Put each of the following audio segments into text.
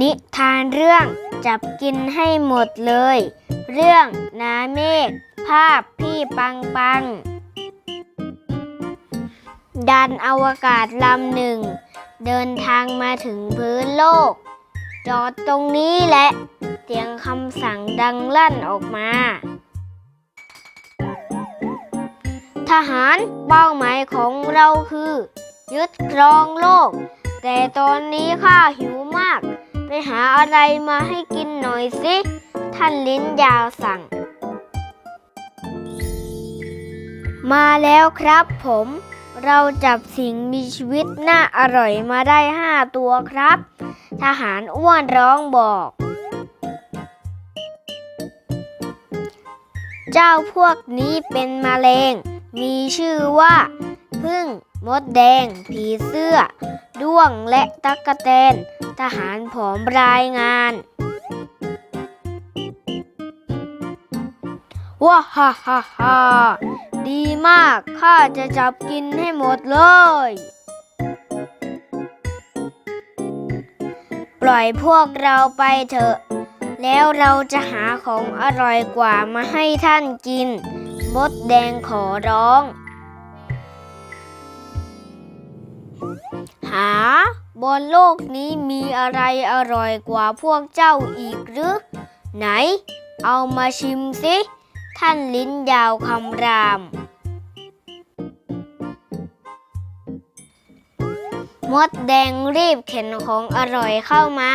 นิทานเรื่องจับกินให้หมดเลย เรื่องนาเมฆภาพพี่ปังปัง ดันอวกาศลำหนึ่ง เดินทางมาถึงพื้นโลก จอดตรงนี้แหละ เสียงคำสั่งดังลั่นออกมา ทหารเป้าหมายของเราคือ ยึดครองโลก แต่ตอนนี้ข้าหิวมาก ไปหาอะไรมาให้กินหน่อยสิ ท่านลิ้นยาวสั่ง มาแล้วครับผม เราจับสิ่งมีชีวิตน่าอร่อยมาได้ห้าตัวครับ ทหารอ้วนร้องบอก เจ้าพวกนี้เป็นมะเร็งมีชื่อว่าพึ่ง มดแดง ผีเสื้อ ด้วงและตั๊กแตน ทหารผอมรายงานว้าฮ่าฮ่าฮ่าดีมาก ข้าจะจับกินให้หมดเลย ปล่อยพวกเราไปเถอะ แล้วเราจะหาของอร่อยกว่ามาให้ท่านกิน มดแดงขอร้อง หา บนโลกนี้มีอะไรอร่อยกว่าพวกเจ้าอีกหรือ ไหน เอามาชิมสิ ท่านลิ้นยาวคำราม มดแดงรีบเข็นของอร่อยเข้ามา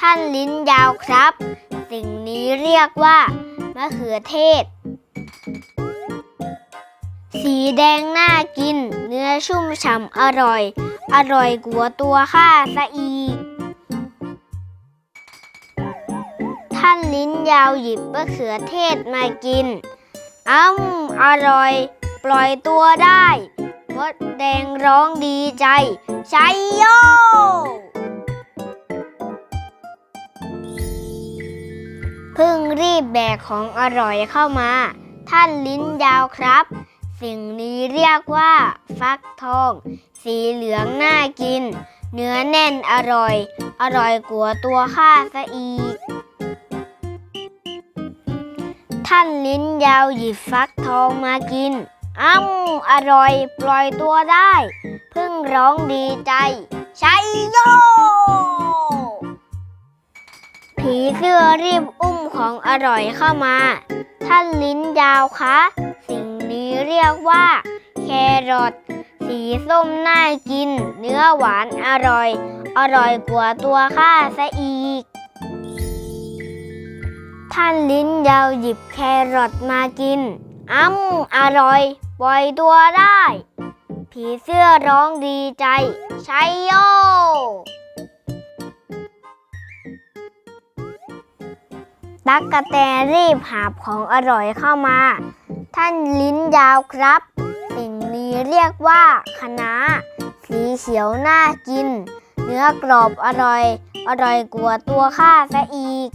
ท่านลิ้นยาวครับ สิ่งนี้เรียกว่ามะเขือเทศ สีแดงน่ากิน เนื้อชุ่มฉ่ำอร่อย อร่อยกว่าตัวข้าซะอีก ท่านลิ้นยาวหยิบมะเขือเทศมากินอ้ำอร่อย ปล่อยตัวได้มดแดงร้องดีใจชัยโยพึ่งรีบแบกของอร่อยเข้ามา ท่านลิ้นยาวครับ สิ่งนี้เรียกว่า ฟักทอง สีเหลืองน่ากิน เนื้อแน่นอร่อย อร่อยกว่าตัวข้าซะอีก ท่านลิ้นยาวหยิบฟักทองมากิน อ้ำอร่อยปล่อยตัวได้ พึ่งร้องดีใจชัยโยผีเสื้อรีบอุ้มของอร่อยเข้ามา ท่านลิ้นยาวคะ เรียกว่า แครอทสีส้มน่ากิน เนื้อหวานอร่อย อร่อยกว่าตัวข้าซะอีก ท่านลิ้นยาวหยิบแครอทมากินอ้ำอร่อย ปล่อยตัวได้ ผีเสื้อร้องดีใจชัยโยตั๊กกะแตนรีบหาบของอร่อยเข้ามา ท่านลิ้นยาวครับ สิ่งนี้เรียกว่าคะน้าสีเขียวน่ากิน เนื้อกรอบอร่อย อร่อยกว่าตัวข้าซะอีก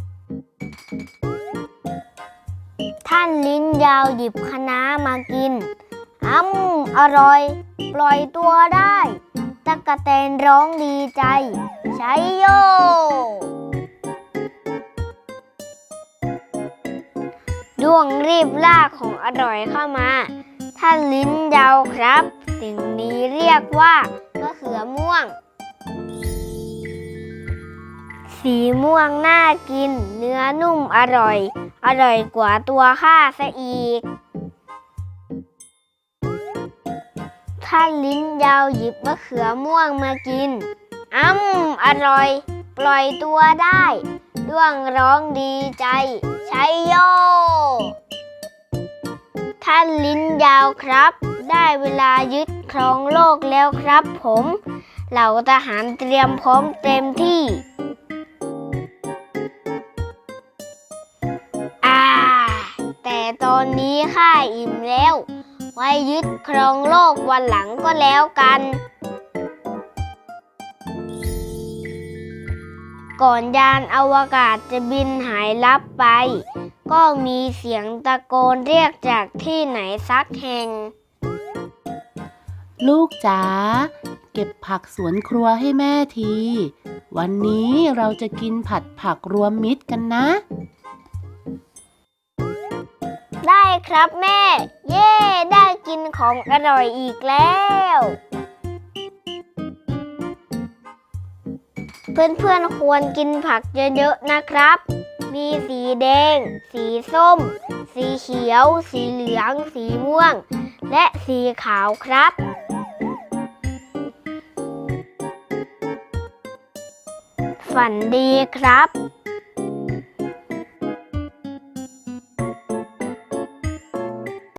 ท่านลิ้นยาวหยิบคะน้ามากินอ้ำอร่อย ปล่อยตัวได้ตั๊กะแตนร้องดีใจใชัยโย ด้วงรีบลากของอร่อยเข้ามาท่านลิ้นยาวครับสิ่งนี้เรียกว่ามะเขือม่วง สีม่วงน่ากิน เนื้อนุ่มอร่อย อร่อยกว่าตัวข้าซะอีกท่านลิ้นยาวหยิบมะเขือม่วงมากินอ้ำอร่อย ปล่อยตัวได้ ด้วงร้องดีใจ ชัยโย ท่านลิ้นยาวครับ ได้เวลายึดครองโลกแล้วครับผม เหล่าทหารเตรียมพร้อมเต็มที่อาแต่ตอนนี้ข้าอิ่มแล้ว ไว้ยึดครองโลกวันหลังก็แล้วกัน ก่อนยานอวกาศจะบินหายลับไป ก็มีเสียงตะโกนเรียกจากที่ไหนสักแห่ง ลูกจ๋าเก็บผักสวนครัวให้แม่ที วันนี้เราจะกินผัดผักรวมมิตรกันนะ ได้ครับแม่ เย่ได้กินของอร่อยอีกแล้ว เพื่อนๆควรกินผักเยอะๆนะครับ มีสีแดง สีส้ม สีเขียว สีเหลือง สีม่วง และสีขาวครับ ฝันดีครับ